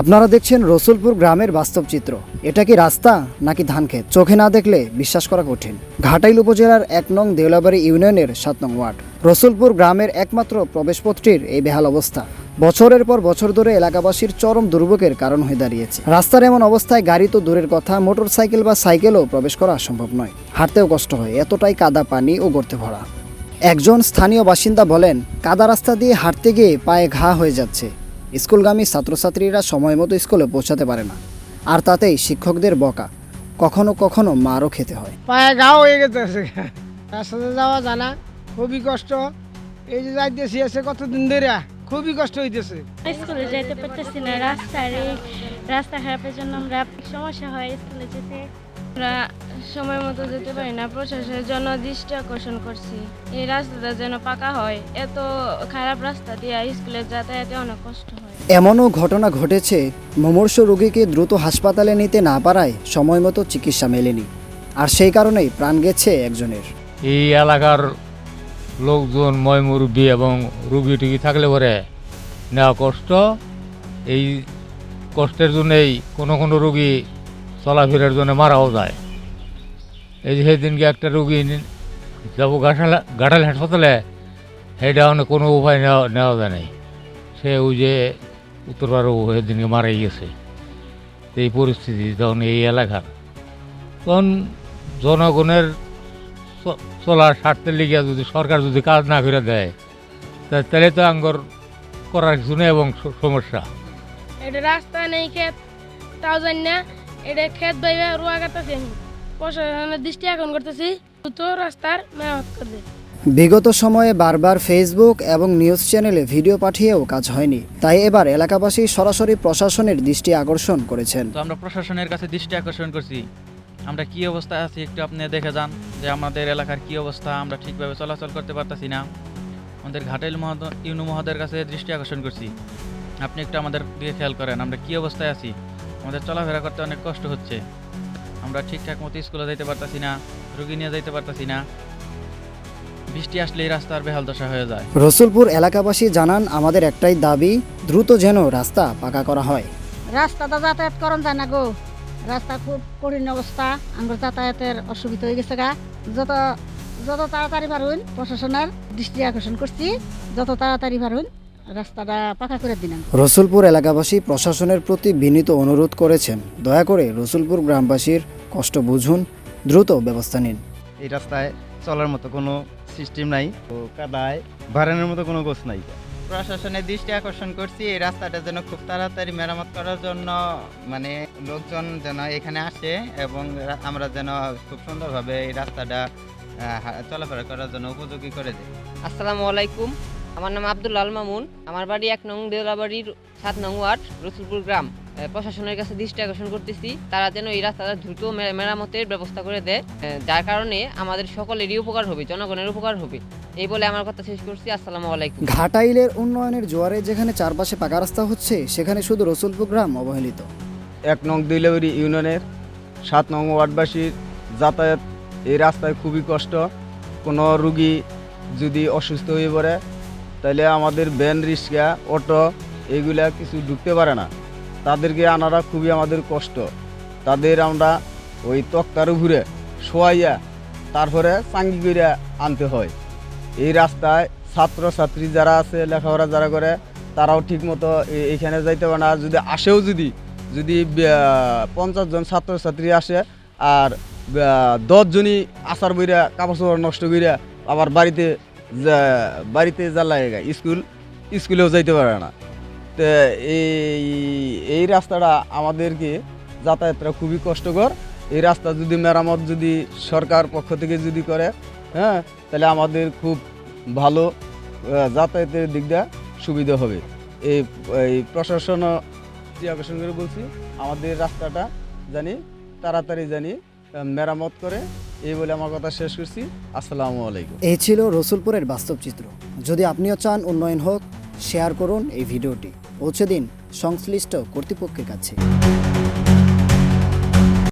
আপনারা দেখছেন রসুলপুর গ্রামের বাস্তব চিত্র। এটা কি রাস্তা নাকি ধান ক্ষেত? চোখে না দেখলে বিশ্বাস করা কঠিন। ঘাটাইল উপজেলার এক নং দেউলাবাড়ি ইউনিয়নের সাত নং ওয়ার্ড। রসুলপুর গ্রামের একমাত্র প্রবেশপথটির এই বেহাল অবস্থা। বছরের পর বছর ধরে এলাকাবাসীর চরম দুর্ভোগের কারণ হয়ে দাঁড়িয়েছে। রাস্তার এমন অবস্থায় গাড়ি তো দূরের কথা মোটর সাইকেল বা সাইকেলও প্রবেশ করা সম্ভব নয়। হাঁটতেও কষ্ট হয়, এতটাই কাদা পানি ও গর্তে ভরা। একজন স্থানীয় বাসিন্দা বলেন, কাদা রাস্তা দিয়ে হাঁটতে গিয়ে পায়ে ঘা হয়ে যাচ্ছে। স্কুলগামী ছাত্রছাত্রীরা সময় মতো স্কুলে পৌঁছাতে পারে না। আর তাতেই শিক্ষকদের বকা। কখনো কখনো মারও খেতে হয়। পায়ে ঘাও হয়ে গেছে রাস্তাতে যাওয়া জানা খুবই কষ্ট। এই যে যাইতেছি এসে কতদিন ধরে খুবই কষ্ট হইতেছে। স্কুলে যেতে পারতেছি না। রাস্তার এই রাস্তা খারাপের জন্য আমরা সমস্যা হয় স্কুলে যেতে। আমরা সময় মতো যেতে পারি না। প্রশাসনের জন্য দৃষ্টি আকর্ষণ করছি। এই রাস্তাটা যেন পাকা হয় এত খারাপ রাস্তা দিয়ে স্কুলে যাতায়াতে অনেক কষ্ট হয়। এমনও ঘটনা ঘটেছে মুমূর্ষ রোগীকে দ্রুত হাসপাতালে নিতে না পারায় সময় মতো চিকিৎসা মেলেনি। আর সেই কারণেই প্রাণ গেছে একজনের। এই এলাকার লোকজন ময় মুরব্বী এবং রুগী টুগী থাকলে পরে নেওয়া কষ্ট। এই কষ্টের জন্যই কোনো কোনো রুগী চলাফেরার জন্য মারাও যায়। এই যে সেদিনকে একটা রুগী যাব গাঠাল গাঠাল হাসপাতালে সেটা অনেক কোনো উপায় নেওয়া নেওয়া যায় নাই। সে ওই যে উত্তর উত্তরপাড়া সেদিনকে মারাই গেছে। এই পরিস্থিতি তখন এই এলাকার। তখন জনগণের চলার স্বার্থের লিগে যদি সরকার যদি কাজ না করে দেয় তাহলে তো আঙ্গর করার কিছু নেই এবং সমস্যা। এটা রাস্তা নেই, ক্ষেত। তাও জানি না এটা খেত বাইবে রোয়া কাটতেছি আমি। প্রশাসনের দৃষ্টি আকর্ষণ করতেছি দ্রুত রাস্তার মেরামত করবে বিগত সময়ে বারবার ফেসবুক এবং নিউজ চ্যানেলে ভিডিও পাঠিয়েও কাজ হয়নি। তাই এবার এলাকাবাসী সরাসরি প্রশাসনের দৃষ্টি আকর্ষণ করেছেন। তো আমরা প্রশাসনের কাছে দৃষ্টি আকর্ষণ করছি। আমরা কি অবস্থায় আছি একটু আপনি দেখে যান যে আমাদের এলাকার কি অবস্থা আমরা ঠিকভাবে চলাচল করতে পারতাছি না। আমাদের ঘাটেল মহোদ ইউনু মহাদের কাছে দৃষ্টি আকর্ষণ করছি। আপনি একটু আমাদের দিকে খেয়াল করেন আমরা কি অবস্থায় আছি? আমাদের চলাফেরা করতে অনেক কষ্ট হচ্ছে। আমরা ঠিকঠাক মতো স্কুলে যাইতে পারতাছি না রুগী নিয়ে যাইতে পারতাছি না। বৃষ্টি আসলেই রাস্তার বেহাল দশা হয়ে যায়। রসুলপুর এলাকাবাসী জানান আমাদের একটাই দাবি দ্রুত যেন রাস্তা পাকা করা হয়। রাস্তাটা যাতায়াত করন যায় না গো। রাস্তা খুব কঠিন অবস্থা আমরা যাতায়াতের অসুবিধা হয়ে গেছে গা। যত যত তাড়াতাড়ি পারুন প্রশাসনের দৃষ্টি আকর্ষণ করছি যত তাড়াতাড়ি পারুন রাস্তাটা পাকা করে দিন রসুলপুর এলাকাবাসী প্রশাসনের প্রতি বিনীত অনুরোধ করেছেন। দয়া করে রসুলপুর গ্রামবাসীর কষ্ট বুঝুন দ্রুত ব্যবস্থা নিন। এই রাস্তায় চলার মতো কোনো সিস্টেম নাই তো কাদায় বাড়ানোর মতো কোনো গোছ নাই। প্রশাসনের দৃষ্টি আকর্ষণ করছি এই রাস্তাটা যেন খুব তাড়াতাড়ি মেরামত করার জন্য মানে লোকজন যেন এখানে আসে এবং আমরা যেন খুব সুন্দরভাবে এই রাস্তাটা চলাফেরা করার জন্য উপযোগী করে দিই। আসসালামু আলাইকুম। আমার নাম আব্দুল আল মামুন। আমার বাড়ি এক নং দেওলাবাড়ির সাত নং ওয়ার্ড রসুলপুর গ্রাম। প্রশাসনের কাছে দৃষ্টি আকর্ষণ করতেছি। তারা যেন এই রাস্তাটা দ্রুত মেরামতের ব্যবস্থা করে দেয়। যার কারণে আমাদের সকলেরই উপকার হবে জনগণের উপকার হবে। এই বলে আমার কথা শেষ করছি। আসসালামু আলাইকুম। ঘাটাইলের উন্নয়নের জোয়ারে যেখানে চারপাশে পাকা রাস্তা হচ্ছে সেখানে শুধু রসুলপুর গ্রাম অবহেলিত। এক নং দিলেবরি ইউনিয়নের সাত নং ওয়ার্ডবাসীর যাতায়াত এই রাস্তায় খুবই কষ্ট। কোনো রুগী যদি অসুস্থ হয়ে পড়ে তাহলে আমাদের ভ্যান রিক্সা, অটো এগুলা কিছু ঢুকতে পারে না। তাদেরকে আনারা খুবই আমাদের কষ্ট। তাদের আমরা ওই তক্তার ঘুরে শোয়াইয়া তারপরে চাঙ্গি করে আনতে হয়। এই রাস্তায় ছাত্র ছাত্রী যারা আছে, লেখাপড়া যারা করে, তারাও ঠিকমতো এ- এইখানে যাইতে পারে না। যদি আসেও যদি যদি পঞ্চাশ জন ছাত্রছাত্রী আসে আর দশজনই আসার বইরা কাপড় চোপড় নষ্ট কইরা আবার বাড়িতে বাড়িতে জ্বালায় স্কুল, স্কুলেও যাইতে পারে না। তো এই এই রাস্তাটা আমাদেরকে যাতায়াতটা খুবই কষ্টকর। এই রাস্তা যদি মেরামত যদি সরকার পক্ষ থেকে যদি করে হ্যাঁ তাহলে আমাদের খুব ভালো যাতায়াতের দিকটা সুবিধা হবে। এই এই প্রশাসন করে বলছি, আমাদের রাস্তাটা জানি, তাড়াতাড়ি জানি মেরামত করে। এই বলে আমার কথা শেষ করছি। আসসালামু আলাইকুম। এই ছিল রসুলপুরের বাস্তব চিত্র। যদি আপনিও চান উন্নয়ন হোক শেয়ার করুন এই ভিডিওটি। পৌঁছে দিন সংশ্লিষ্ট কর্তৃপক্ষের কাছে।